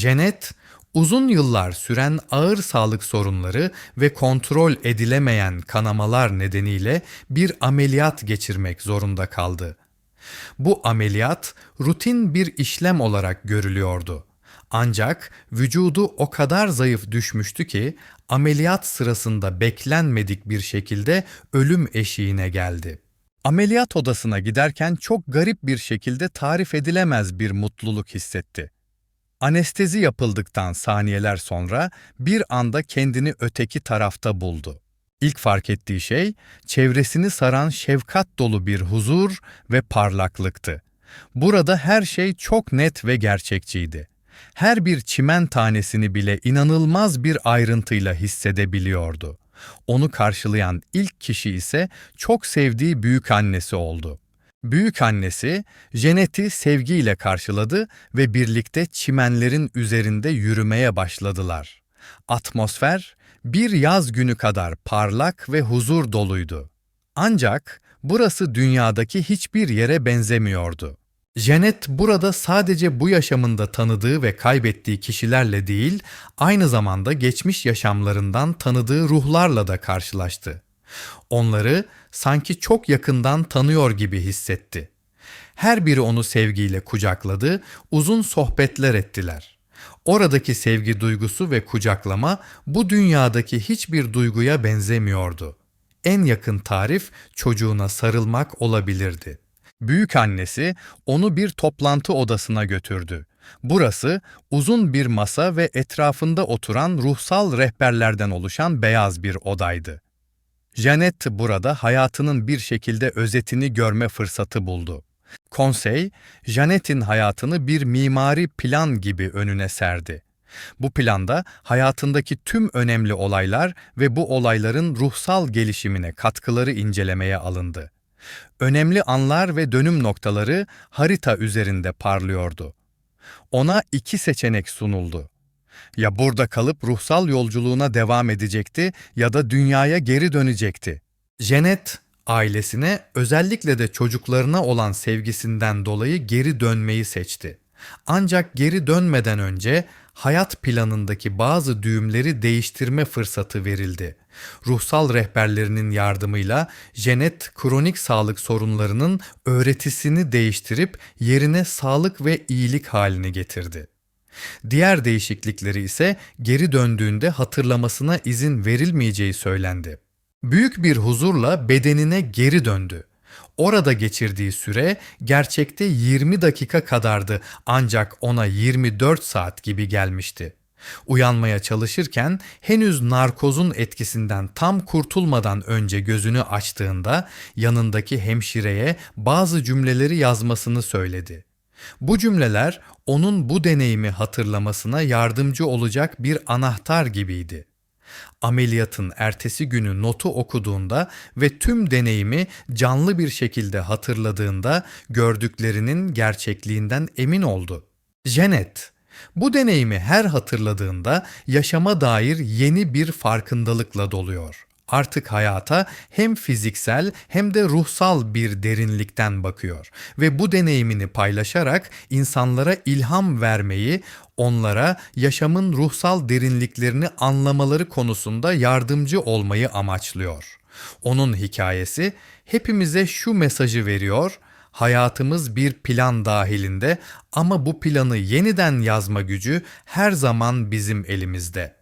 Janet, uzun yıllar süren ağır sağlık sorunları ve kontrol edilemeyen kanamalar nedeniyle bir ameliyat geçirmek zorunda kaldı. Bu ameliyat rutin bir işlem olarak görülüyordu. Ancak vücudu o kadar zayıf düşmüştü ki ameliyat sırasında beklenmedik bir şekilde ölüm eşiğine geldi. Ameliyat odasına giderken çok garip bir şekilde tarif edilemez bir mutluluk hissetti. Anestezi yapıldıktan saniyeler sonra bir anda kendini öteki tarafta buldu. İlk fark ettiği şey çevresini saran şefkat dolu bir huzur ve parlaklıktı. Burada her şey çok net ve gerçekçiydi. Her bir çimen tanesini bile inanılmaz bir ayrıntıyla hissedebiliyordu. Onu karşılayan ilk kişi ise çok sevdiği büyük annesi oldu. Büyük annesi Janet'i sevgiyle karşıladı ve birlikte çimenlerin üzerinde yürümeye başladılar. Atmosfer bir yaz günü kadar parlak ve huzur doluydu. Ancak burası dünyadaki hiçbir yere benzemiyordu. Janet burada sadece bu yaşamında tanıdığı ve kaybettiği kişilerle değil, aynı zamanda geçmiş yaşamlarından tanıdığı ruhlarla da karşılaştı. Onları sanki çok yakından tanıyor gibi hissetti. Her biri onu sevgiyle kucakladı, uzun sohbetler ettiler. Oradaki sevgi duygusu ve kucaklama bu dünyadaki hiçbir duyguya benzemiyordu. En yakın tarif çocuğuna sarılmak olabilirdi. Büyük annesi onu bir toplantı odasına götürdü. Burası uzun bir masa ve etrafında oturan ruhsal rehberlerden oluşan beyaz bir odaydı. Janet burada hayatının bir şekilde özetini görme fırsatı buldu. Konsey, Janet'in hayatını bir mimari plan gibi önüne serdi. Bu planda hayatındaki tüm önemli olaylar ve bu olayların ruhsal gelişimine katkıları incelemeye alındı. Önemli anlar ve dönüm noktaları harita üzerinde parlıyordu. Ona iki seçenek sunuldu. Ya burada kalıp ruhsal yolculuğuna devam edecekti ya da dünyaya geri dönecekti. Janet, ailesine özellikle de çocuklarına olan sevgisinden dolayı geri dönmeyi seçti. Ancak geri dönmeden önce hayat planındaki bazı düğümleri değiştirme fırsatı verildi. Ruhsal rehberlerinin yardımıyla Janet kronik sağlık sorunlarının öğretisini değiştirip yerine sağlık ve iyilik halini getirdi. Diğer değişiklikleri ise geri döndüğünde hatırlamasına izin verilmeyeceği söylendi. Büyük bir huzurla bedenine geri döndü. Orada geçirdiği süre gerçekte 20 dakika kadardı ancak ona 24 saat gibi gelmişti. Uyanmaya çalışırken henüz narkozun etkisinden tam kurtulmadan önce gözünü açtığında yanındaki hemşireye bazı cümleleri yazmasını söyledi. Bu cümleler onun bu deneyimi hatırlamasına yardımcı olacak bir anahtar gibiydi. Ameliyatın ertesi günü notu okuduğunda ve tüm deneyimi canlı bir şekilde hatırladığında gördüklerinin gerçekliğinden emin oldu. Janet, bu deneyimi her hatırladığında yaşama dair yeni bir farkındalıkla doluyor. Artık hayata hem fiziksel hem de ruhsal bir derinlikten bakıyor ve bu deneyimini paylaşarak insanlara ilham vermeyi, onlara yaşamın ruhsal derinliklerini anlamaları konusunda yardımcı olmayı amaçlıyor. Onun hikayesi hepimize şu mesajı veriyor: Hayatımız bir plan dahilinde ama bu planı yeniden yazma gücü her zaman bizim elimizde.